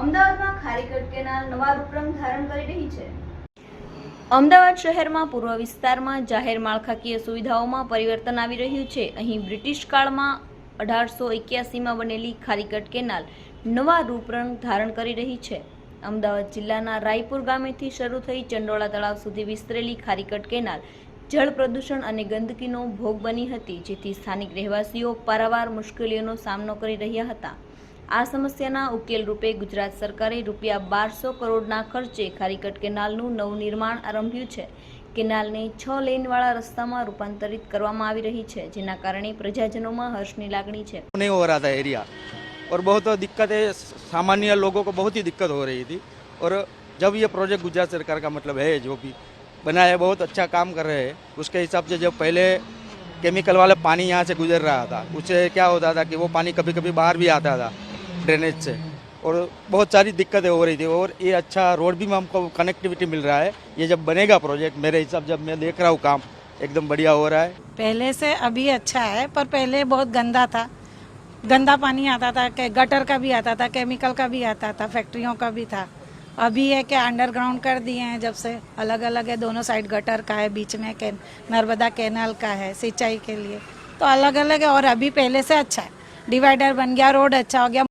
અમદાવાદમાં ખારીકટ કેનાલ નવા રૂપરંગ ધારણ કરી રહી છે. અમદાવાદ શહેરમાં પૂર્વ વિસ્તારમાં જાહેર માળખાકીય સુવિધાઓમાં પરિવર્તન આવી રહ્યું છે. અહીં બ્રિટિશ કાળમાં અઢારસો એક્યાસીમાં બનેલી ખારીકટ કેનાલ નવા રૂપરંગ ધારણ કરી રહી છે. અમદાવાદ જિલ્લાના રાયપુર ગામેથી શરૂ થઈ ચંડોળા તળાવ સુધી વિસ્તરેલી ખારીકટ કેનાલ જળ પ્રદૂષણ અને ગંદકીનો ભોગ બની હતી, જેથી સ્થાનિક રહેવાસીઓ પારાવાર મુશ્કેલીઓનો સામનો કરી રહ્યા હતા. આ સમસ્યાના ઉકેલ રૂપે ગુજરાત સરકારે રૂપિયા બારસો કરોડના ખર્ચે ખારીકટ કેનાલનું નવનિર્માણ આરંભ્યું છે કેનાલને છ લેનવાળા રસ્તામાં રૂપાંતરિત કરવામાં આવી રહી છે જેના કારણે પ્રજાજનોમાં હર્ષની લાગણી છે नहीं हो रहा था एरिया और बहुत दिक्कतें सामान्य लोगों को बहुत ही दिक्कत हो रही थी और जब ये प्रोजेक्ट गुजरात सरकार का मतलब है जो भी बना है बहुत अच्छा काम कर रहे हैं उसके हिसाब से जब पहले केमिकल वाला पानी यहाँ से गुजर रहा था उससे क्या होता था कि वो पानी कभी कभी बाहर भी आता था ड्रेनेज से। और बहुत सारी दिक्कतें हो रही थी और ये अच्छा रोड भी हमको कनेक्टिविटी मिल रहा है। ये जब बनेगा प्रोजेक्ट मेरे हिसाब जब मैं देख रहा हूँ काम, एकदम बढ़िया हो रहा है। पहले से अभी अच्छा है, पर पहले बहुत गंदा था। गंदा पानी आता था, के गटर का भी आता था केमिकल का भी आता था फैक्ट्रियों का भी था। अभी है कि अंडरग्राउंड कर दिए हैं, जब से अलग अलग है, दोनों साइड गटर का है, बीच में के नर्मदा कैनाल का है, सिंचाई के लिए। तो अलग अलग है और अभी पहले से अच्छा है। डिवाइडर बन गया रोड अच्छा हो गया